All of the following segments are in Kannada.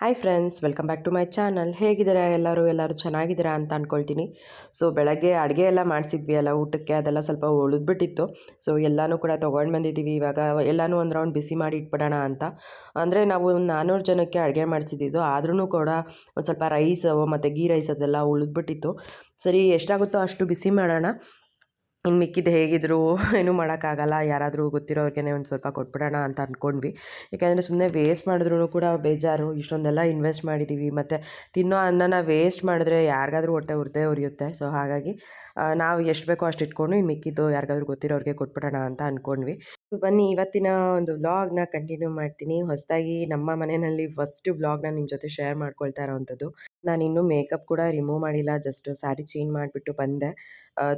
Hi friends welcome back to my channel ಹೇಗಿದ್ದೀರಾ ಎಲ್ಲರೂ? ಎಲ್ಲರೂ ಚೆನ್ನಾಗಿದ್ದೀರಾ ಅಂತ ಅಂದ್ಕೊಳ್ತೀನಿ ಸೊ ಬೆಳಗ್ಗೆ ಅಡುಗೆ ಎಲ್ಲ ಮಾಡಿಸಿದ್ವಿ ಅಲ್ಲ, ಊಟಕ್ಕೆ ಅದೆಲ್ಲ ಸ್ವಲ್ಪ ಉಳಿದ್ಬಿಟ್ಟಿತ್ತು. ಸೊ ಎಲ್ಲನೂ ಕೂಡ ತೊಗೊಂಡು ಬಂದಿದ್ದೀವಿ. ಇವಾಗ ಎಲ್ಲನೂ ಒಂದು ರೌಂಡ್ ಬಿಸಿ ಮಾಡಿ ಇಟ್ಬಿಡೋಣ ಅಂತ. ಅಂದರೆ ನಾವು ನಾನ್ನೂರು ಜನಕ್ಕೆ ಅಡುಗೆ ಮಾಡಿಸಿದ್ದು ಆದ್ರೂ ಕೂಡ ಒಂದು ಸ್ವಲ್ಪ ರೈಸು ಮತ್ತು ಗೀ ರೈಸ್ ಅದೆಲ್ಲ ಉಳಿದ್ಬಿಟ್ಟಿತ್ತು. ಸರಿ, ಎಷ್ಟಾಗುತ್ತೋ ಅಷ್ಟು ಬಿಸಿ ಮಾಡೋಣ. ಇನ್ನು ಮಿಕ್ಕಿದ್ದು ಹೇಗಿದ್ರು ಏನೂ ಮಾಡೋಕ್ಕಾಗಲ್ಲ. ಯಾರಾದರೂ ಗೊತ್ತಿರೋರಿಗೇನೆ ಒಂದು ಸ್ವಲ್ಪ ಕೊಟ್ಬಿಡೋಣ ಅಂತ ಅಂದ್ಕೊಂಡ್ವಿ ಯಾಕೆಂದರೆ ಸುಮ್ಮನೆ ವೇಸ್ಟ್ ಮಾಡಿದ್ರೂ ಕೂಡ ಬೇಜಾರು. ಇಷ್ಟೊಂದೆಲ್ಲ ಇನ್ವೆಸ್ಟ್ ಮಾಡಿದ್ದೀವಿ ಮತ್ತು ತಿನ್ನೋ ಅನ್ನನ ವೇಸ್ಟ್ ಮಾಡಿದ್ರೆ ಯಾರಿಗಾದ್ರೂ ಹೊಟ್ಟೆ ಉರಿದೇ ಉರಿಯುತ್ತೆ. ಸೊ ಹಾಗಾಗಿ ನಾವು ಎಷ್ಟು ಬೇಕೋ ಅಷ್ಟು ಇಟ್ಕೊಂಡು ಇನ್ನು ಮಿಕ್ಕಿದ್ದು ಯಾರಿಗಾದ್ರೂ ಗೊತ್ತಿರೋರಿಗೆ ಕೊಟ್ಬಿಡೋಣ ಅಂತ ಅಂದ್ಕೊಂಡ್ವಿ ಬನ್ನಿ, ಇವತ್ತಿನ ಒಂದು ವ್ಲಾಗ್ನ ಕಂಟಿನ್ಯೂ ಮಾಡ್ತೀನಿ. ಹೊಸದಾಗಿ ನಮ್ಮ ಮನೆಯಲ್ಲಿ ಫಸ್ಟ್ ವ್ಲಾಗ್ನ ನಿಮ್ಮ ಜೊತೆ ಶೇರ್ ಮಾಡ್ಕೊಳ್ತಾ ಇರೋವಂಥದ್ದು. ನಾನು ಇನ್ನೂ ಮೇಕಪ್ ಕೂಡ ರಿಮೂವ್ ಮಾಡಿಲ್ಲ, ಜಸ್ಟ್ ಸ್ಯಾರಿ ಚೇಂಜ್ ಮಾಡಿಬಿಟ್ಟು ಬಂದೆ.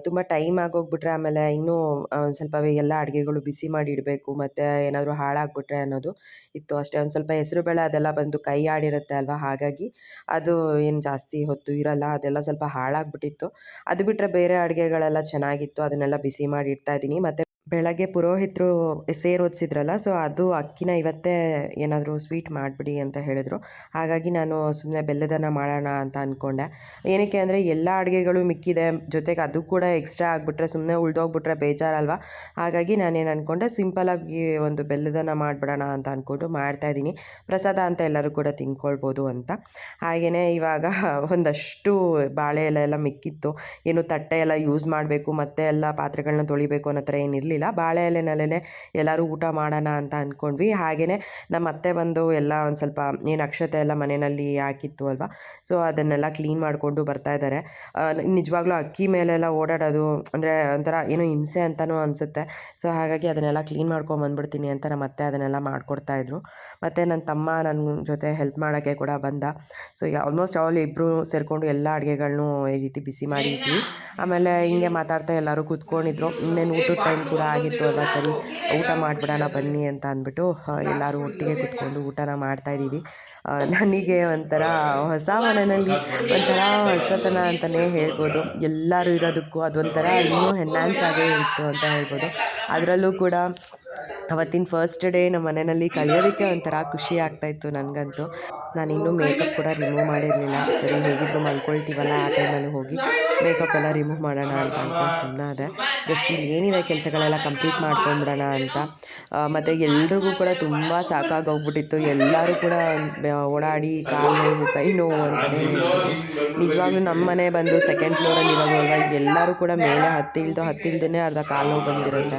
ತುಂಬ ಟೈಮ್ ಆಗೋಗ್ಬಿಟ್ರೆ ಆಮೇಲೆ ಇನ್ನೂ ಒಂದು ಸ್ವಲ್ಪ ಎಲ್ಲ ಅಡುಗೆಗಳು ಬಿಸಿ ಮಾಡಿ ಇಡಬೇಕು, ಮತ್ತು ಏನಾದರೂ ಹಾಳಾಗ್ಬಿಟ್ರೆ ಅನ್ನೋದು ಇತ್ತು ಅಷ್ಟೇ. ಒಂದು ಸ್ವಲ್ಪ ಹೆಸರುಬೇಳೆ ಅದೆಲ್ಲ ಬಂದು ಕೈ ಆಡಿರುತ್ತೆ ಅಲ್ವಾ, ಹಾಗಾಗಿ ಅದು ಏನು ಜಾಸ್ತಿ ಹೊತ್ತು ಇರಲ್ಲ, ಅದೆಲ್ಲ ಸ್ವಲ್ಪ ಹಾಳಾಗ್ಬಿಟ್ಟಿತ್ತು. ಅದು ಬಿಟ್ಟರೆ ಬೇರೆ ಅಡುಗೆಗಳೆಲ್ಲ ಚೆನ್ನಾಗಿತ್ತು, ಅದನ್ನೆಲ್ಲ ಬಿಸಿ ಮಾಡಿ ಇಡ್ತಾ ಇದ್ದೀನಿ. ಮತ್ತು ಬೆಳಗ್ಗೆ ಪುರೋಹಿತರು ಸೇರು ಓದಿಸಿದ್ರಲ್ಲ ಸೊ ಅದು ಅಕ್ಕಿನ ಇವತ್ತೇ ಏನಾದರೂ ಸ್ವೀಟ್ ಮಾಡಿಬಿಡಿ ಅಂತ ಹೇಳಿದರು. ಹಾಗಾಗಿ ನಾನು ಸುಮ್ಮನೆ ಬೆಲ್ಲದನ್ನು ಮಾಡೋಣ ಅಂತ ಅಂದ್ಕೊಂಡೆ ಏನಕ್ಕೆ ಅಂದರೆ ಎಲ್ಲ ಅಡುಗೆಗಳು ಮಿಕ್ಕಿದೆ, ಜೊತೆಗೆ ಅದು ಕೂಡ ಎಕ್ಸ್ಟ್ರಾ ಆಗಿಬಿಟ್ರೆ ಸುಮ್ಮನೆ ಉಳ್ದೋಗ್ಬಿಟ್ರೆ ಬೇಜಾರಲ್ವಾ? ಹಾಗಾಗಿ ನಾನೇನು ಅಂದ್ಕೊಂಡೆ ಸಿಂಪಲಾಗಿ ಒಂದು ಬೆಲ್ಲದನ್ನು ಮಾಡಿಬಿಡೋಣ ಅಂತ ಅಂದ್ಕೊಂಡು ಮಾಡ್ತಾಯಿದ್ದೀನಿ ಪ್ರಸಾದ ಅಂತ ಎಲ್ಲರೂ ಕೂಡ ತಿನ್ಕೊಳ್ಬೋದು ಅಂತ. ಹಾಗೆಯೇ ಇವಾಗ ಒಂದಷ್ಟು ಬಾಳೆ ಎಲೆ ಎಲ್ಲ ಮಿಕ್ಕಿತ್ತು. ಏನು ತಟ್ಟೆ ಎಲ್ಲ ಯೂಸ್ ಮಾಡಬೇಕು, ಮತ್ತೆ ಎಲ್ಲ ಪಾತ್ರೆಗಳನ್ನ ತೊಳಿಬೇಕು ಅನ್ನೋ ಥರ ಏನಿರಲಿಲ್ಲ. ಬಾಳೆ ಎಲೆನಲ್ಲೇ ಎಲ್ಲರೂ ಊಟ ಮಾಡೋಣ ಅಂತ ಅಂದ್ಕೊಂಡ್ವಿ. ಹಾಗೆಯೇ ನಮ್ಮ ಅತ್ತೆ ಬಂದು ಎಲ್ಲ ಒಂದು ಸ್ವಲ್ಪ ಏನು ಅಕ್ಷತೆ ಎಲ್ಲ ಮನೆಯಲ್ಲಿ ಹಾಕಿತ್ತು ಅಲ್ವಾ? ಸೊ ಅದನ್ನೆಲ್ಲ ಕ್ಲೀನ್ ಮಾಡಿಕೊಂಡು ಬರ್ತಾ ಇದ್ದಾರೆ. ನಿಜವಾಗ್ಲೂ ಅಕ್ಕಿ ಮೇಲೆಲ್ಲ ಓಡಾಡೋದು ಅಂದರೆ ಒಂಥರ ಏನೋ ಹಿಂಸೆ ಅಂತಲೂ ಅನಿಸುತ್ತೆ. ಸೊ ಹಾಗಾಗಿ ಅದನ್ನೆಲ್ಲ ಕ್ಲೀನ್ ಮಾಡ್ಕೊಂಡು ಬಂದ್ಬಿಡ್ತೀನಿ ಅಂತ ನಮ್ಮ ಅತ್ತೆ ಅದನ್ನೆಲ್ಲ ಮಾಡಿಕೊಡ್ತಾಯಿದ್ರು ಮತ್ತು ನನ್ನ ತಮ್ಮ ನನ್ನ ಜೊತೆ ಹೆಲ್ಪ್ ಮಾಡೋಕ್ಕೆ ಕೂಡ ಬಂದ. ಸೊ ಆಲ್ಮೋಸ್ಟ್ ಆಲ್ ಇಬ್ಬರು ಸೇರಿಕೊಂಡು ಎಲ್ಲ ಅಡುಗೆಗಳನ್ನೂ ಈ ರೀತಿ ಬಿಸಿ ಮಾಡಿದ್ವಿ. ಆಮೇಲೆ ಹಿಂಗೆ ಮಾತಾಡ್ತಾ ಎಲ್ಲರೂ ಕೂತ್ಕೊಂಡಿದ್ರು. ಇನ್ನೇನು ಊಟದ ಟೈಮ್ ಕೂಡ ಆಗಿತ್ತು ಅಲ್ಲ ಸರಿ, ಊಟ ಮಾಡಿಬಿಡೋಣ ಬನ್ನಿ ಅಂತ ಅಂದ್ಬಿಟ್ಟು ಎಲ್ಲರೂ ಒಟ್ಟಿಗೆ ಕುತ್ಕೊಂಡು ಊಟನ ಮಾಡ್ತಾಯಿದ್ದೀವಿ ನನಗೆ ಒಂಥರ ಹೊಸ ಮನೆಯಲ್ಲಿ ಒಂಥರ ಹೊಸತನ ಅಂತಲೇ ಹೇಳ್ಬೋದು. ಎಲ್ಲರೂ ಇರೋದಕ್ಕೂ ಅದೊಂಥರ ಇನ್ನೂ ಎನ್ಹಾನ್ಸ್ ಆಗೇ ಇತ್ತು ಅಂತ ಹೇಳ್ಬೋದು. ಅದರಲ್ಲೂ ಕೂಡ ಅವತ್ತಿನ ಫಸ್ಟ್ ಡೇ ನಮ್ಮ ಮನೆಯಲ್ಲಿ ಕಳೆಯೋದಕ್ಕೆ ಒಂಥರ ಖುಷಿ ಆಗ್ತಾಯಿತ್ತು ನನಗಂತೂ. ನಾನು ಇನ್ನೂ ಮೇಕಪ್ ಕೂಡ ರಿಮೂವ್ ಮಾಡಿರಲಿಲ್ಲ. ಸರಿ, ಹೇಗಿದ್ರು ಮಲ್ಕೊಳ್ತೀವಲ್ಲ ಆ ಟೈಮಲ್ಲಿ ಹೋಗಿ. ಮೇಕಪ್ ಎಲ್ಲ ರಿಮೂವ್ ಮಾಡೋಣ ಅಂತ ಅಂದ್ಕೊಂಡು ಸುಮ್ಮನೆ ಅದೇ ಜಸ್ಟ್ ಇಲ್ಲಿ ಏನಿದೆ ಕೆಲಸಗಳೆಲ್ಲ ಕಂಪ್ಲೀಟ್ ಮಾಡ್ಕೊಂಬಿಡೋಣ ಅಂತ. ಮತ್ತು ಎಲ್ರಿಗೂ ಕೂಡ ತುಂಬ ಸಾಕಾಗೋಗ್ಬಿಟ್ಟಿತ್ತು. ಎಲ್ಲರೂ ಕೂಡ ಓಡಾಡಿ ಕಾಲು ನೋವು ಕೈ ನೋವು ಅಂತಲೇ ನಿಜವಾಗ್ಲೂ ನಮ್ಮ ಮನೆ ಬಂದು ಸೆಕೆಂಡ್ ಫ್ಲೋರಲ್ಲಿ ಇರೋದು ಅಲ್ವಾ ಎಲ್ಲರೂ ಕೂಡ ಮೇಲೆ ಹತ್ತಿಲ್ದು ಹತ್ತಿಲ್ದೇ ಅರ್ಧ ಕಾಲು ನೋವು ಬಂದಿರುತ್ತೆ.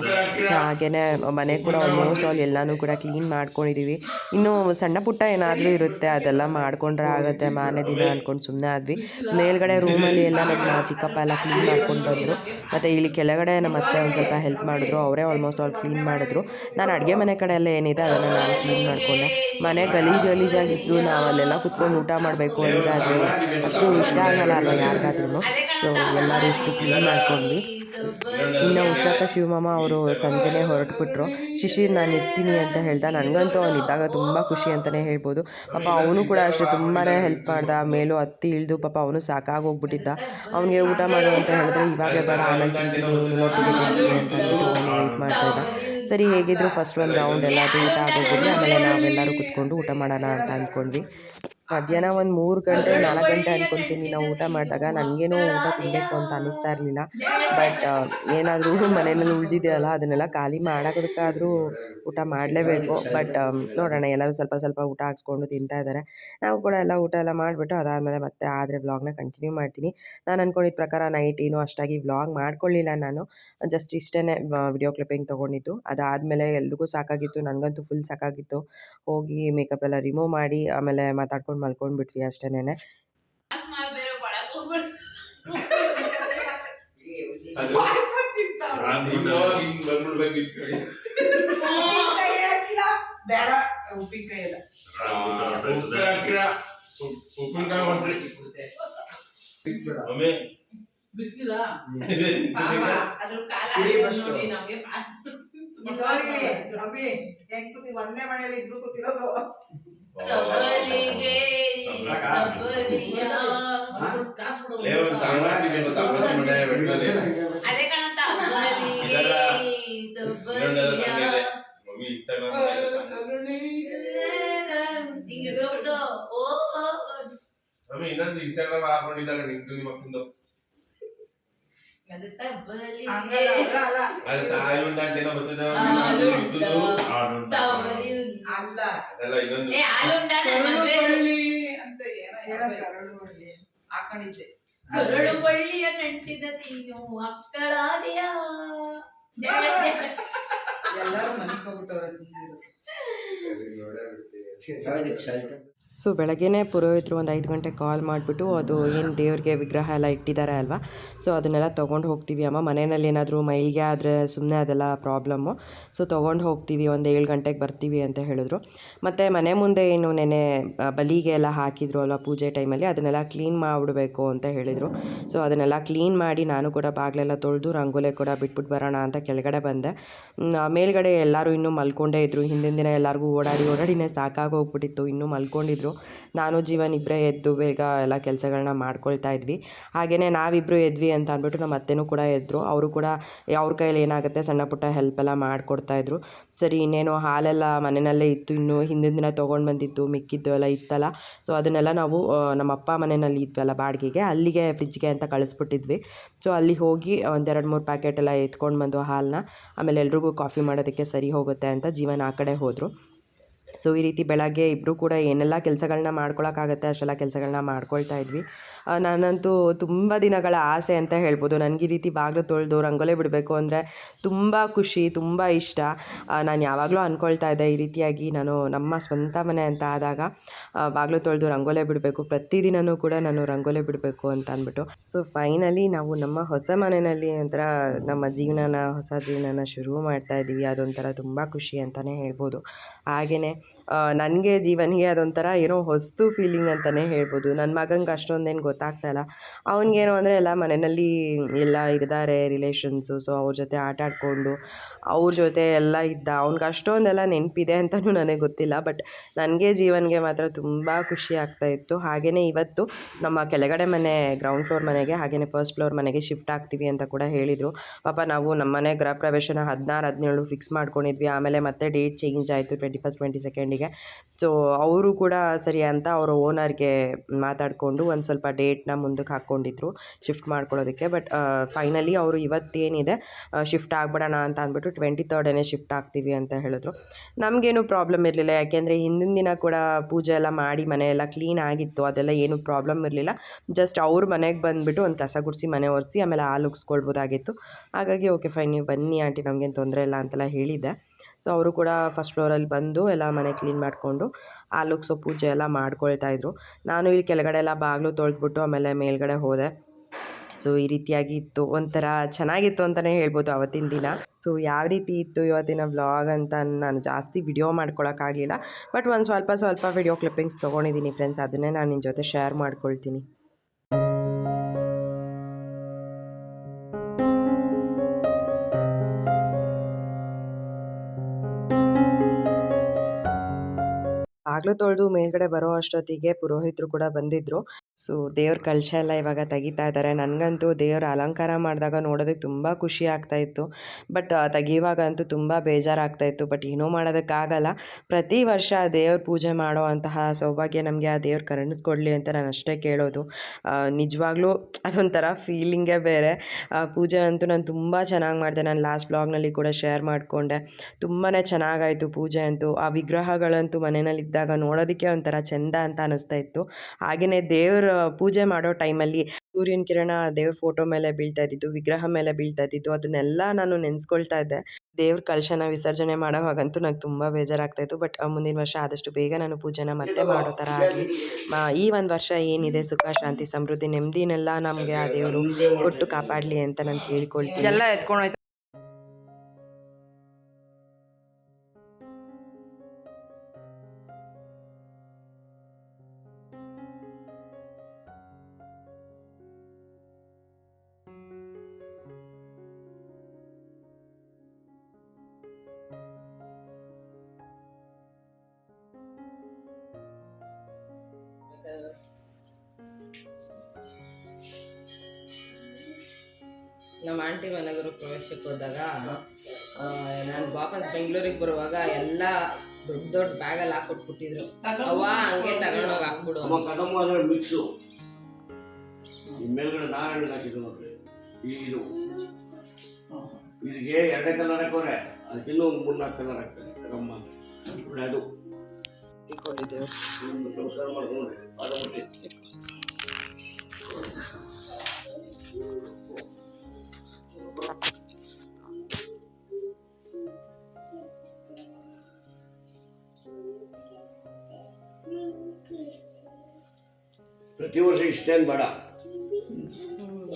ಹಾಗೆಯೇ ಮನೆ ಕೂಡ ಆಲ್ಮೋಸ್ಟ್ ಆಲ್ ಎಲ್ಲನೂ ಕೂಡ ಕ್ಲೀನ್ ಮಾಡ್ಕೊಂಡಿದ್ದೀವಿ ಇನ್ನು ಸಣ್ಣ ಪುಟ್ಟ ಏನಾದರೂ ಇರುತ್ತೆ, ಅದೆಲ್ಲ ಮಾಡ್ಕೊಂಡ್ರೆ ಆಗುತ್ತೆ ಮಾನೇ ದಿನ ಅಂದ್ಕೊಂಡು ಸುಮ್ಮನೆ ಆದ್ವಿ. ಮೇಲ್ಗಡೆ ರೂಮಲ್ಲಿ ಎಲ್ಲ ನಮ್ಮ ಚಿಕ್ಕಪ್ಪ ಎಲ್ಲ ಕ್ಲೀನ್ ಮಾಡ್ಕೊಂಡು ಬಂದರು. ಮತ್ತು ಇಲ್ಲಿ ಕೆಳಗಡೆ ನಮ್ಮ ಅತ್ತೆ ಒಂದು ಸ್ವಲ್ಪ ಹೆಲ್ಪ್ ಮಾಡಿದ್ರು. ಅವರೇ ಆಲ್ಮೋಸ್ಟ್ ಆಲ್ ಕ್ಲೀನ್ ಮಾಡಿದ್ರು. ನಾನು ಅಡುಗೆ ಮನೆ ಕಡೆ ಎಲ್ಲ ಏನಿದೆ ಅದನ್ನು ನಾನು ಕ್ಲೀನ್ ಮಾಡಿಕೊಂಡೆ. ಮನೆ ಗಲೀಜು ಗಲೀಜಾಗಿದ್ದು ನಾವು ಅಲ್ಲೆಲ್ಲ ಕುತ್ಕೊಂಡು ಊಟ ಮಾಡಬೇಕು ಅಂದರೆ ಅದು ಅಷ್ಟು ಇಷ್ಟ ಆಗಲ್ಲ ಅಲ್ವಾ ಯಾರಿಗಾದ್ರೂ ಸೊ ಎಲ್ಲರೂ ಇಷ್ಟು ಕ್ಲೀನ್ ಮಾಡ್ಕೊಂಡ್ವಿ. ಇನ್ನು ಉಷಾಕ, ಶಿವಮಾಮ ಅವರು ಸಂಜೆನೇ ಹೊರಟುಬಿಟ್ರು. ಶಿಶಿರ್, ನಾನು ಇರ್ತೀನಿ ಅಂತ ಹೇಳ್ದ. ನನಗಂತೂ ಅವ್ನು ಇದ್ದಾಗ ತುಂಬ ಖುಷಿ ಅಂತಲೇ ಹೇಳ್ಬೋದು. ಪಾಪ ಅವನು ಕೂಡ ಅಷ್ಟೇ ತುಂಬಾ ಹೆಲ್ಪ್ ಮಾಡ್ದ. ಮೇಲೂ ಹತ್ತಿ ಇಳಿದು ಪಾಪ ಅವನು ಸಾಕಾಗೋಗ್ಬಿಟ್ಟಿದ್ದ ಅವನಿಗೆ ಊಟ ಮಾಡು ಅಂತ ಹೇಳಿದ್ರೆ ಇವಾಗಲೇ ಬೇಡ ಆಮೇಲೆ ತಿಂತೀನಿ ನಿಮ್ಮೊಟ್ಟಿಗೆ ತಿಂತೀನಿ ಅಂತ ಹೇಳಿ ವೆಯ್ಟ್ ಮಾಡ್ತಾ ಇದ್ದ. ಸರಿ ಹೇಗಿದ್ರು ಫಸ್ಟ್ ಒಂದು ರೌಂಡ್ ಎಲ್ಲ ಅದು ಊಟ ಆಗೋಗ್ಬಿಟ್ಟು ಆಮೇಲೆ ನಾವೆಲ್ಲರೂ ಕುತ್ಕೊಂಡು ಊಟ ಮಾಡೋಣ ಅಂತ ಅಂದ್ಕೊಂಡ್ವಿ. ಮಧ್ಯಾಹ್ನ ಒಂದು ಮೂರು ಗಂಟೆ, ನಾಲ್ಕು ಗಂಟೆ ಅನ್ಕೊತೀನಿ. ನಾವು ಊಟ ಮಾಡಿದಾಗ ನನಗೇನು ಊಟ ತಿನ್ನಬೇಕು ಅಂತ ಅನ್ನಿಸ್ತಾ ಇರಲಿಲ್ಲ ಬಟ್ ಏನಾದರೂ ಮನೆಯಲ್ಲಿ ಉಳಿದಿದೆಯಲ್ಲ, ಅದನ್ನೆಲ್ಲ ಖಾಲಿ ಮಾಡೋದಕ್ಕಾದರೂ ಊಟ ಮಾಡಲೇಬೇಕು. ಬಟ್ ನೋಡೋಣ, ಎಲ್ಲರೂ ಸ್ವಲ್ಪ ಸ್ವಲ್ಪ ಊಟ ಹಾಕ್ಸ್ಕೊಂಡು ತಿಂತಾ ಇದ್ದಾರೆ ನಾವು ಕೂಡ ಎಲ್ಲ ಊಟ ಎಲ್ಲ ಮಾಡಿಬಿಟ್ಟು ಅದಾದಮೇಲೆ ಮತ್ತೆ ಆದರೆ ವ್ಲಾಗ್ನ ಕಂಟಿನ್ಯೂ ಮಾಡ್ತೀನಿ. ನಾನು ಅಂದ್ಕೊಂಡಿದ್ದ ಪ್ರಕಾರ ನೈಟ್ ಏನೂ ಅಷ್ಟಾಗಿ ವ್ಲಾಗ್ ಮಾಡ್ಕೊಳ್ಳಿಲ್ಲ ನಾನು. ಜಸ್ಟ್ ಇಷ್ಟೇ ವಿಡಿಯೋ ಕ್ಲಿಪ್ಪಿಂಗ್ ತೊಗೊಂಡಿದ್ದು. ಅದಾದಮೇಲೆ ಎಲ್ರಿಗೂ ಸಾಕಾಗಿತ್ತು. ನನಗಂತೂ ಫುಲ್ ಸಾಕಾಗಿತ್ತು. ಹೋಗಿ ಮೇಕಪ್ ಎಲ್ಲ ರಿಮೂವ್ ಮಾಡಿ, ಆಮೇಲೆ ಮಾತಾಡ್ಕೊಂಡು ಮಲ್ಕೊಂಡ್ಬಿಟ್ವಿ ಅಷ್ಟೇನೆ ಒಂದೇ ಮನೆಯಲ್ಲಿ ಇಬ್ರು ಕೂತಿರೋದು. ಕಬ್ಬಲಿಗೆ ಸಾಕಾ? ಕಬ್ಬಲಿಯ. ಲೇ, ಒಂದು ಸಾಂಗ್ರಾಜ್ಯ ಗೊತ್ತಾ? ಅವತ್ತು ಮನೆ ಬೆಟ್ಟದಲ್ಲಿ. ಅದೇ ಕಣಂತ ಕಬ್ಬಲಿಗೆ ಇದೆಲ್ಲ ಇನ್ನೊಂದೆಲ್ಲ ಕಬ್ಬಲಿಯ. ತಂದಿದೆ. ಮಮ್ಮಿ Instagram ಅಲ್ಲಿ ತಂದಿದೆ. ಹಿಂಗ್ ಇಟ್ಕೊಬಿಟ್ಟು ಓ ಮಮ್ಮಿ ಇನ್ನೊಂದು ಇನ್ಸ್ಟಾಗ್ರಾಮ್ ಹಾಕೊಂಡಿದ್ದಾಳೆ ನಿಂದು ನಿಮ್ಮ ಕರುಳು ಬಳ್ಳಿಯ ನಂಟಿನ ನೀನು ಅಕ್ಕಳಾದಿಯ ಎಲ್ಲರೂ ಮನೆಗೆ ಹೋಗ್ಬಿಟ್ಟವ್ರೆ ಸುಮ್ಮನೆ ಸೊ ಬೆಳಗ್ಗೆ ಪುರೋಹಿತರು ಒಂದು ಐದು ಗಂಟೆ ಕಾಲ್ ಮಾಡಿಬಿಟ್ಟು ಅದು ಏನು ದೇವ್ರಿಗೆ ವಿಗ್ರಹ ಎಲ್ಲ ಇಟ್ಟಿದ್ದಾರೆ ಅಲ್ವಾ? ಸೊ ಅದನ್ನೆಲ್ಲ ತೊಗೊಂಡು ಹೋಗ್ತೀವಿ ಅಮ್ಮ. ಮನೆಯಲ್ಲಿ ಏನಾದರೂ ಮೈಲಿಗೆ ಆದರೆ ಸುಮ್ಮನೆ ಅದೆಲ್ಲ ಪ್ರಾಬ್ಲಮ್ಮು. ಸೊ ತೊಗೊಂಡು ಹೋಗ್ತೀವಿ, ಒಂದು ಏಳು ಗಂಟೆಗೆ ಬರ್ತೀವಿ ಅಂತ ಹೇಳಿದ್ರು. ಮತ್ತು ಮನೆ ಮುಂದೆ ಏನು ನೆನೆ ಬಲಿಗೆ ಎಲ್ಲ ಹಾಕಿದ್ರು ಅಲ್ವಾ ಪೂಜೆ ಟೈಮಲ್ಲಿ? ಅದನ್ನೆಲ್ಲ ಕ್ಲೀನ್ ಮಾಡಿಬಿಡಬೇಕು ಅಂತ ಹೇಳಿದರು. ಸೊ ಅದನ್ನೆಲ್ಲ ಕ್ಲೀನ್ ಮಾಡಿ ನಾನು ಕೂಡ ಬಾಗಿಲೆಲ್ಲ ತೊಳೆದು ರಂಗೋಲೆ ಕೂಡ ಬಿಟ್ಬಿಟ್ಟು ಬರೋಣ ಅಂತ ಕೆಳಗಡೆ ಬಂದೆ. ಮೇಲ್ಗಡೆ ಎಲ್ಲರೂ ಇನ್ನೂ ಮಲ್ಕೊಂಡೇ ಇದ್ದರು ಹಿಂದಿನ ದಿನ ಎಲ್ಲರಿಗೂ ಓಡಾಡಿ ಓಡಾಡಿನೇ ಸಾಕಾಗಿ ಹೋಗ್ಬಿಟ್ಟಿತ್ತು ಇನ್ನೂ ಮಲ್ಕೊಂಡಿದ್ರು. ನಾನು, ಜೀವನ್ ಇಬ್ಬರೇ ಎದ್ದು ಬೇಗ ಎಲ್ಲ ಕೆಲಸಗಳನ್ನ ಮಾಡ್ಕೊಳ್ತಾ ಇದ್ವಿ. ಹಾಗೆಯೇ ನಾವಿಬ್ಬರು ಎದ್ವಿ ಅಂತ ಅಂದ್ಬಿಟ್ಟು ನಮ್ಮ ಅತ್ತೆನೂ ಕೂಡ ಎದ್ದರು ಅವರು ಕೂಡ ಅವ್ರ ಕೈಯಲ್ಲಿ ಏನಾಗುತ್ತೆ ಸಣ್ಣ ಪುಟ್ಟ ಹೆಲ್ಪ್ ಎಲ್ಲ ಮಾಡಿಕೊಡ್ತಾಯಿದ್ರು ಸರಿ, ಇನ್ನೇನು ಹಾಲೆಲ್ಲ ಮನೆಯಲ್ಲೇ ಇತ್ತು. ಇನ್ನು ಹಿಂದಿನ ದಿನ ತೊಗೊಂಡು ಬಂದಿತ್ತು ಮಿಕ್ಕಿದ್ದು ಎಲ್ಲ ಇತ್ತಲ್ಲ. ಸೊ ಅದನ್ನೆಲ್ಲ ನಾವು ನಮ್ಮ ಅಪ್ಪ ಮನೆಯಲ್ಲಿ ಇದ್ವಲ್ಲ ಬಾಡಿಗೆಗೆ. ಅಲ್ಲಿಗೆ ಫ್ರಿಜ್ಗೆ ಅಂತ ಕಳಿಸ್ಬಿಟ್ಟಿದ್ವಿ. ಸೊ ಅಲ್ಲಿ ಹೋಗಿ ಒಂದೆರಡು ಮೂರು ಪ್ಯಾಕೆಟ್ ಎಲ್ಲ ಎತ್ಕೊಂಡು ಬಂದು ಹಾಲನ್ನ ಆಮೇಲೆ ಎಲ್ರಿಗೂ ಕಾಫಿ ಮಾಡೋದಕ್ಕೆ ಸರಿ ಹೋಗುತ್ತೆ ಅಂತ ಜೀವನ ಆ ಕಡೆ ಹೋದರು. ಸೊ ಈ ರೀತಿ ಬೆಳಗ್ಗೆ ಇಬ್ಬರೂ ಕೂಡ ಏನೆಲ್ಲ ಕೆಲಸಗಳನ್ನ ಮಾಡ್ಕೊಳಕ್ಕಾಗತ್ತೆ ಅಷ್ಟೆಲ್ಲ ಕೆಲಸಗಳನ್ನ ಮಾಡ್ಕೊಳ್ತಾ ಇದ್ವಿ. ನಾನಂತೂ ತುಂಬ ದಿನಗಳ ಆಸೆ ಅಂತ ಹೇಳ್ಬೋದು. ನನಗೆ ಈ ರೀತಿ ಬಾಗಿಲು ತೊಳೆದು ರಂಗೋಲೆ ಬಿಡಬೇಕು ಅಂದರೆ ತುಂಬ ಖುಷಿ, ತುಂಬ ಇಷ್ಟ. ನಾನು ಯಾವಾಗಲೂ ಅಂದ್ಕೊಳ್ತಾ ಇದ್ದೆ ಈ ರೀತಿಯಾಗಿ ನಾನು ನಮ್ಮ ಸ್ವಂತ ಮನೆ ಅಂತ ಆದಾಗ ಬಾಗಿಲು ತೊಳೆದು ರಂಗೋಲೆ ಬಿಡಬೇಕು. ಪ್ರತಿದಿನವೂ ಕೂಡ ನಾನು ರಂಗೋಲೆ ಬಿಡಬೇಕು ಅಂತ ಅಂದ್ಬಿಟ್ಟು. ಸೊ ಫೈನಲಿ ನಾವು ನಮ್ಮ ಹೊಸ ಮನೆಯಲ್ಲಿ ಒಂಥರ ನಮ್ಮ ಜೀವನನ, ಹೊಸ ಜೀವನನ ಶುರು ಮಾಡ್ತಾ ಇದ್ದೀವಿ ಅದೊಂಥರ ತುಂಬ ಖುಷಿ ಅಂತಲೇ ಹೇಳ್ಬೋದು. ಹಾಗೆಯೇ ನನಗೆ ಜೀವನಿಗೆ ಅದೊಂಥರ ಏನೋ ಹೊಸ್ತು ಫೀಲಿಂಗ್ ಅಂತಲೇ ಹೇಳ್ಬೋದು. ನನ್ನ ಮಗಂಗೆ ಅಷ್ಟೊಂದೇನು ಗೊತ್ತಾಗ್ತಾ ಇಲ್ಲ. ಅವನಿಗೇನು ಅಂದರೆ ಎಲ್ಲ ಮನೆಯಲ್ಲಿ ಎಲ್ಲ ಇದ್ದಾರೆ ರಿಲೇಷನ್ಸು ಸೊ ಅವ್ರ ಜೊತೆ ಆಟ ಆಡಿಕೊಂಡು, ಅವ್ರ ಜೊತೆ ಎಲ್ಲ ಇದ್ದ, ಅವ್ನಿಗೆ ಅಷ್ಟೊಂದೆಲ್ಲ ನೆನಪಿದೆ ಅಂತಲೂ ನನಗೆ ಗೊತ್ತಿಲ್ಲ. ಬಟ್ ನನಗೆ ಜೀವನಿಗೆ ಮಾತ್ರ ತುಂಬ ಖುಷಿ ಆಗ್ತಾ ಇತ್ತು. ಹಾಗೆಯೇ ಇವತ್ತು ನಮ್ಮ ಕೆಳಗಡೆ ಮನೆ ಗ್ರೌಂಡ್ ಫ್ಲೋರ್ ಮನೆಗೆ ಹಾಗೆಯೇ ಫಸ್ಟ್ ಫ್ಲೋರ್ ಮನೆಗೆ ಶಿಫ್ಟ್ ಆಗ್ತೀವಿ ಅಂತ ಕೂಡ ಹೇಳಿದರು. ಪಾಪ ನಾವು ನಮ್ಮ ಮನೆ ಗೃಹ ಪ್ರವೇಶನ ಹದಿನಾರು, ಹದಿನೇಳು ಫಿಕ್ಸ್ ಮಾಡ್ಕೊಂಡಿದ್ವಿ. ಆಮೇಲೆ ಮತ್ತೆ ಡೇಟ್ ಚೇಂಜ್ ಆಯಿತು ಟ್ವೆಂಟಿ ಫಸ್ಟ್ ಟ್ವೆಂಟಿ ಸೆಕೆಂಡಿಗೆ ಸೊ ಅವರು ಕೂಡ ಸರಿ ಅಂತ ಅವರ ಓನರ್ಗೆ ಮಾತಾಡಿಕೊಂಡು ಒಂದು ಸ್ವಲ್ಪ ಡೇಟ್ನ ಮುಂದಕ್ಕೆ ಹಾಕ್ಕೊಂಡಿದ್ರು ಶಿಫ್ಟ್ ಮಾಡ್ಕೊಳ್ಳೋದಕ್ಕೆ. ಬಟ್ ಫೈನಲಿ ಅವರು ಇವತ್ತೇನಿದೆ ಶಿಫ್ಟ್ ಆಗ್ಬಿಡೋಣ ಅಂತ ಅಂದ್ಬಿಟ್ಟು ಟ್ವೆಂಟಿ ತರ್ಡನೇ ಶಿಫ್ಟ್ ಆಗ್ತೀವಿ ಅಂತ ಹೇಳಿದ್ರು. ನಮಗೇನು ಪ್ರಾಬ್ಲಮ್ ಇರಲಿಲ್ಲ. ಯಾಕೆಂದರೆ ಹಿಂದಿನ ದಿನ ಕೂಡ ಪೂಜೆ ಎಲ್ಲ ಮಾಡಿ ಮನೆಯೆಲ್ಲ ಕ್ಲೀನ್ ಆಗಿತ್ತು. ಅದೆಲ್ಲ ಏನು ಪ್ರಾಬ್ಲಮ್ ಇರಲಿಲ್ಲ. ಜಸ್ಟ್ ಅವ್ರ ಮನೆಗೆ ಬಂದುಬಿಟ್ಟು ಒಂದು ಕಸ ಗುಡಿಸಿ, ಮನೆ ಒರೆಸಿ, ಆಮೇಲೆ ಹಾಲು ಉಗಿಸ್ಕೊಳ್ಬೋದಾಗಿತ್ತು. ಹಾಗಾಗಿ ಓಕೆ ಫೈನ್ ನೀವು ಬನ್ನಿ ಆಂಟಿ, ನಮಗೇನು ತೊಂದರೆ ಇಲ್ಲ ಅಂತೆಲ್ಲ ಹೇಳಿದ್ದೆ. ಸೊ ಅವರು ಕೂಡ ಫಸ್ಟ್ ಫ್ಲೋರಲ್ಲಿ ಬಂದು ಎಲ್ಲ ಮನೆ ಕ್ಲೀನ್ ಮಾಡಿಕೊಂಡು ಹಾಲು ಉಗ್ಸೋ ಪೂಜೆ ಎಲ್ಲ ಮಾಡ್ಕೊಳ್ತಾ ಇದ್ರು. ನಾನು ಇಲ್ಲಿ ಕೆಳಗಡೆ ಎಲ್ಲ ಬಾಗಿಲು ತೊಳೆದ್ಬಿಟ್ಟು ಆಮೇಲೆ ಮೇಲ್ಗಡೆ ಹೋದೆ. ಸೊ ಈ ರೀತಿಯಾಗಿ ಇತ್ತು. ಒಂಥರ ಚೆನ್ನಾಗಿತ್ತು ಅಂತಲೇ ಹೇಳ್ಬೋದು ಅವತ್ತಿನ ದಿನ. ಸೊ ಯಾವ ರೀತಿ ಇತ್ತು ಇವತ್ತಿನ ವ್ಲಾಗ್ ಅಂತ ನಾನು ಜಾಸ್ತಿ ವಿಡಿಯೋ ಮಾಡ್ಕೊಳಕ್ಕಾಗಲಿಲ್ಲ. ಬಟ್ ಒಂದು ಸ್ವಲ್ಪ ಸ್ವಲ್ಪ ವಿಡಿಯೋ ಕ್ಲಿಪ್ಪಿಂಗ್ಸ್ ತೊಗೊಂಡಿದ್ದೀನಿ ಫ್ರೆಂಡ್ಸ್ ಅದನ್ನೇ ನಾನು ನಿಮ್ಮ ಜೊತೆ ಶೇರ್ ಮಾಡ್ಕೊಳ್ತೀನಿ. ಬಾಗಿಲು ತೊಳೆದು ಮೇಲ್ಗಡೆ ಬರೋ ಅಷ್ಟೊತ್ತಿಗೆ ಪುರೋಹಿತರು ಕೂಡ ಬಂದಿದ್ದರು ಸೊ, ದೇವ್ರ ಕಳಶ ಎಲ್ಲ ಇವಾಗ ತೆಗಿತಾ ಇದ್ದಾರೆ ನನಗಂತೂ ದೇವ್ರ ಅಲಂಕಾರ ಮಾಡಿದಾಗ ನೋಡೋದಕ್ಕೆ ತುಂಬ ಖುಷಿ ಆಗ್ತಾ ಇತ್ತು. ಬಟ್ ತೆಗಿಯುವಾಗಂತೂ ತುಂಬ ಬೇಜಾರಾಗ್ತಾ ಇತ್ತು. ಬಟ್, ಏನೂ ಮಾಡೋದಕ್ಕಾಗಲ್ಲ. ಪ್ರತಿ ವರ್ಷ ದೇವ್ರ ಪೂಜೆ ಮಾಡೋ ಅಂತಹ ಸೌಭಾಗ್ಯ ನಮಗೆ ಆ ದೇವ್ರು ಕರುಣಿಸ್ಕೊಡ್ಲಿ ಅಂತ ನಾನು ಅಷ್ಟೇ ಕೇಳೋದು. ನಿಜವಾಗ್ಲೂ ಅದೊಂಥರ ಫೀಲಿಂಗೇ ಬೇರೆ. ಪೂಜೆ ಅಂತೂ ನಾನು ತುಂಬ ಚೆನ್ನಾಗಿ ಮಾಡಿದೆ. ನಾನು ಲಾಸ್ಟ್ ಬ್ಲಾಗ್ನಲ್ಲಿ ಕೂಡ ಶೇರ್ ಮಾಡಿಕೊಂಡೆ. ತುಂಬಾ ಚೆನ್ನಾಗಾಯಿತು ಪೂಜೆ ಅಂತೂ. ಆ ವಿಗ್ರಹಗಳಂತೂ ಮನೆಯಲ್ಲಿದ್ದಾಗ ನೋಡೋದಕ್ಕೆ ಒಂಥರ ಚೆಂದ ಅಂತ ಅನ್ನಿಸ್ತಾ ಇತ್ತು. ಹಾಗೆಯೇ ದೇವ್ರ ಪೂಜೆ ಮಾಡೋ ಟೈಮಲ್ಲಿ ಸೂರ್ಯನ ಕಿರಣ ದೇವ್ರ ಫೋಟೋ ಮೇಲೆ ಬೀಳ್ತಾ ಇದ್ದಿದ್ದು ವಿಗ್ರಹ ಮೇಲೆ ಬೀಳ್ತಾ ಇದ್ದಿದ್ದು ಅದನ್ನೆಲ್ಲ ನಾನು ನೆನೆಸ್ಕೊಳ್ತಾ ಇದ್ದೆ. ದೇವ್ರ ಕಲ್ಶನ ವಿಸರ್ಜನೆ ಮಾಡೋವಾಗಂತೂ ನಂಗೆ ತುಂಬ ಬೇಜಾರಾಗ್ತಾ ಇತ್ತು. ಬಟ್ ಮುಂದಿನ ವರ್ಷ ಆದಷ್ಟು ಬೇಗ ನಾನು ಪೂಜೆನ ಮತ್ತೆ ಮಾಡೋ ಥರ ಆಗಲಿ ಈ ಒಂದು ವರ್ಷ ಏನಿದೆ ಸುಖ ಶಾಂತಿ ಸಮೃದ್ಧಿ ನೆಮ್ಮದಿನೆಲ್ಲ ನಮಗೆ ಆ ದೇವರು ಕೊಟ್ಟು ಕಾಪಾಡಲಿ ಅಂತ ನಾನು ಕೇಳ್ಕೊಳ್ತೀನಿ. ಎಲ್ಲ ಎತ್ಕೊಂಡು ನಮ್ಮ ಆಂಟಿ ಮನೆಗರು ಪ್ರವೇಶಕ್ಕೆ ಹೋದಾಗ ನಾನು ವಾಪಸ್ ಬೆಂಗಳೂರಿಗೆ ಬರುವಾಗ ಎಲ್ಲ ದೊಡ್ಡ ದೊಡ್ಡ ಬ್ಯಾಗಲ್ಲಿ ಹಾಕೊಟ್ಬಿಟ್ಟಿದ್ರು. ಅವ ಹಂಗೆ ತಗೊಂಡೋಗಿ ಹಾಕ್ಬಿಡು ಕದಮ್ಮ ಮಿಕ್ಸು. ಈ ಮೇಲ್ಗಡೆ ನಾರಾಯಣ ಹಾಕಿದ್ರು ನೋಡ್ರಿ. ಈ ಇದು. ಇದಕ್ಕೆ ಎರಡೇ ಕಲರ್ ಹಾಕೋರೆ. ಅದಕ್ಕೆ ಇನ್ನೂ ಒಂದು ಮೂರ್ನಾಲ್ಕು ಕಲರ್ ಹಾಕ್ತಾರೆ. ಕದಮ್ಮ ಅದು. ಇಟ್ಕೊಂಡಿದ್ದೇವೆ. ನಮಸ್ಕಾರ ಮಾಡ್ಕೊಂಡ್ರಿ ಮುಟ್ಟಿ ಪ್ರತಿ ವರ್ಷ ಇಷ್ಟೇನು ಬೇಡ.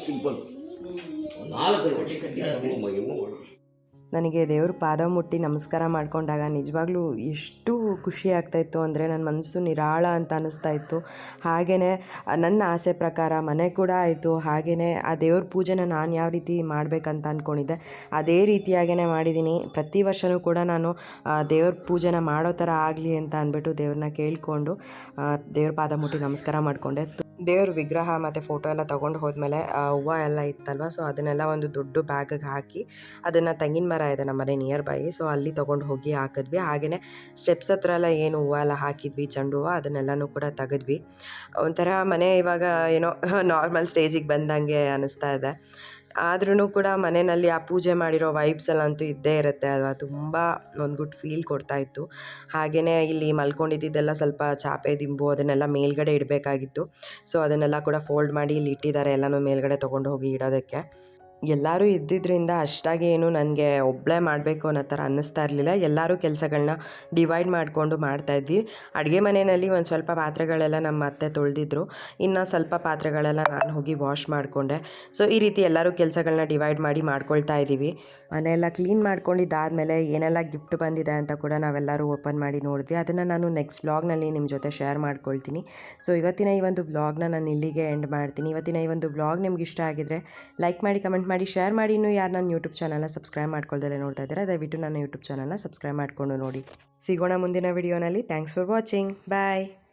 ಸಿಂಪಲ್ ನಾಲ್ಕು ನನಗೆ ದೇವ್ರ ಪಾದ ಮುಟ್ಟಿ ನಮಸ್ಕಾರ ಮಾಡ್ಕೊಂಡಾಗ ನಿಜವಾಗ್ಲೂ ಎಷ್ಟು ಖುಷಿ ಆಗ್ತಾಯಿತ್ತು ಅಂದರೆ ನನ್ನ ಮನಸ್ಸು ನಿರಾಳ ಅಂತ ಅನ್ನಿಸ್ತಾ ಇತ್ತು ಹಾಗೆಯೇ ನನ್ನ ಆಸೆ ಪ್ರಕಾರ ಮನೆ ಕೂಡ ಆಯಿತು. ಹಾಗೆಯೇ ಆ ದೇವ್ರ ಪೂಜೆನ ನಾನು ಯಾವ ರೀತಿ ಮಾಡಬೇಕಂತ ಅಂದ್ಕೊಂಡಿದ್ದೆ ಅದೇ ರೀತಿಯಾಗೇ ಮಾಡಿದ್ದೀನಿ. ಪ್ರತಿ ವರ್ಷವೂ ಕೂಡ ನಾನು ದೇವ್ರ ಪೂಜೆನ ಮಾಡೋ ಥರ ಆಗಲಿ ಅಂತ ಅಂದ್ಬಿಟ್ಟು ದೇವ್ರನ್ನ ಕೇಳಿಕೊಂಡು ದೇವ್ರ ಪಾದ ಮುಟ್ಟಿ ನಮಸ್ಕಾರ ಮಾಡಿಕೊಂಡೆ. ದೇವ್ರ ವಿಗ್ರಹ ಮತ್ತು ಫೋಟೋ ಎಲ್ಲ ತೊಗೊಂಡು ಹೋದ್ಮೇಲೆ ಹೂವು ಎಲ್ಲ ಇತ್ತಲ್ವ? ಸೊ ಅದನ್ನೆಲ್ಲ ಒಂದು ದೊಡ್ಡ ಬ್ಯಾಗಿಗೆ ಹಾಕಿ, ಅದನ್ನು ತೆಂಗಿನ ಮರ ಇದೆ ನಮ್ಮ ಮನೆ ನಿಯರ್ ಬೈ ಸೊ ಅಲ್ಲಿ ತೊಗೊಂಡು ಹೋಗಿ ಹಾಕಿದ್ವಿ. ಹಾಗೆಯೇ ಸ್ಟೆಪ್ಸ್ ಹತ್ರ ಎಲ್ಲ ಏನು ಹೂವು ಎಲ್ಲ ಹಾಕಿದ್ವಿ, ಚೆಂಡು ಹೂವು, ಅದನ್ನೆಲ್ಲನೂ ಕೂಡ ತೆಗೆದ್ವಿ. ಒಂಥರ ಮನೆ ಇವಾಗ ಏನೋ ನಾರ್ಮಲ್ ಸ್ಟೇಜಿಗೆ ಬಂದಂಗೆ ಅನ್ನಿಸ್ತಾ ಇದೆ. ಆದ್ರೂ ಕೂಡ ಮನೆಯಲ್ಲಿ ಆ ಪೂಜೆ ಮಾಡಿರೋ ವೈಬ್ಸ್ ಎಲ್ಲ ಅಂತೂ ಇದ್ದೇ ಇರುತ್ತೆ ಅಲ್ವಾ? ತುಂಬ ಒಂದು ಗುಡ್ ಫೀಲ್ ಕೊಡ್ತಾ ಇತ್ತು. ಹಾಗೆಯೇ ಇಲ್ಲಿ ಮಲ್ಕೊಂಡಿದ್ದೆಲ್ಲ ಸ್ವಲ್ಪ ಚಾಪೆ, ದಿಂಬು ಅದನ್ನೆಲ್ಲ ಮೇಲ್ಗಡೆ ಇಡಬೇಕಾಗಿತ್ತು. ಸೊ ಅದನ್ನೆಲ್ಲ ಕೂಡ ಫೋಲ್ಡ್ ಮಾಡಿ ಇಲ್ಲಿ ಇಟ್ಟಿದ್ದಾರೆ ಎಲ್ಲನೂ ಮೇಲ್ಗಡೆ ತೊಗೊಂಡು ಹೋಗಿ ಇಡೋದಕ್ಕೆ. ಎಲ್ಲರೂ ಇದ್ದಿದ್ದರಿಂದ ಅಷ್ಟಾಗಿ ಏನು ನನಗೆ ಒಬ್ಬಳೇ ಮಾಡಬೇಕು ಅನ್ನೋ ಥರ ಅನ್ನಿಸ್ತಾ ಇರಲಿಲ್ಲ. ಎಲ್ಲರೂ ಕೆಲಸಗಳನ್ನ ಡಿವೈಡ್ ಮಾಡಿಕೊಂಡು ಮಾಡ್ತಾಯಿದ್ವಿ ಅಡುಗೆ ಮನೆಯಲ್ಲಿ ಒಂದು ಸ್ವಲ್ಪ ಪಾತ್ರೆಗಳೆಲ್ಲ ನಮ್ಮ ಅತ್ತೆ ತೊಳೆದಿದ್ರು. ಇನ್ನು ಸ್ವಲ್ಪ ಪಾತ್ರೆಗಳೆಲ್ಲ ನಾನು ಹೋಗಿ ವಾಶ್ ಮಾಡಿಕೊಂಡೆ. ಸೊ ಈ ರೀತಿ ಎಲ್ಲರೂ ಕೆಲಸಗಳನ್ನ ಡಿವೈಡ್ ಮಾಡಿ ಮಾಡ್ಕೊಳ್ತಾ ಇದ್ದೀವಿ. ಮನೆಯೆಲ್ಲ ಕ್ಲೀನ್ ಮಾಡ್ಕೊಂಡಿದ್ದಾದಮೇಲೆ ಏನೆಲ್ಲ ಗಿಫ್ಟ್ ಬಂದಿದೆ ಅಂತ ಕೂಡ ನಾವೆಲ್ಲರೂ ಓಪನ್ ಮಾಡಿ ನೋಡಿದ್ವಿ. ಅದನ್ನು ನಾನು ನೆಕ್ಸ್ಟ್ ವ್ಲಾಗ್ನಲ್ಲಿ ನಿಮ್ಮ ಜೊತೆ ಶೇರ್ ಮಾಡ್ಕೊಳ್ತೀನಿ. ಸೊ, ಇವತ್ತಿನ ಈ ಒಂದು ವ್ಲಾಗ್ನ ನಾನು ಇಲ್ಲಿಗೆ ಎಂಡ್ ಮಾಡ್ತೀನಿ. ಇವತ್ತಿನ ಈ ಒಂದು ವ್ಲಾಗ್ ನಿಮ್ಗೆ ಇಷ್ಟ ಆಗಿದ್ರೆ ಲೈಕ್ ಮಾಡಿ, ಕಮೆಂಟ್ ಮಾಡಿ, ಶೇರ್ ಮಾಡಿ. ಇನ್ನೂ ಯಾರು ನನ್ನ ಯೂಟ್ಯೂಬ್ ಚಾನಲ್ನ ಸಬ್ಸ್ಕ್ರೈಬ್ ಮಾಡ್ಕೊಳ್ದಲ್ಲೇ ನೋಡ್ತಾ ಇದ್ದಾರೆ, ದಯವಿಟ್ಟು ನನ್ನ ಯೂಟ್ಯೂಬ್ ಚಾನಲ್ನ ಸಬ್ಸ್ಕ್ರೈಬ್ ಮಾಡಿಕೊಂಡು ನೋಡಿ. ಸಿಗೋಣ ಮುಂದಿನ ವಿಡಿಯೋನಲ್ಲಿ. Thanks for watching. ಬಾಯ್.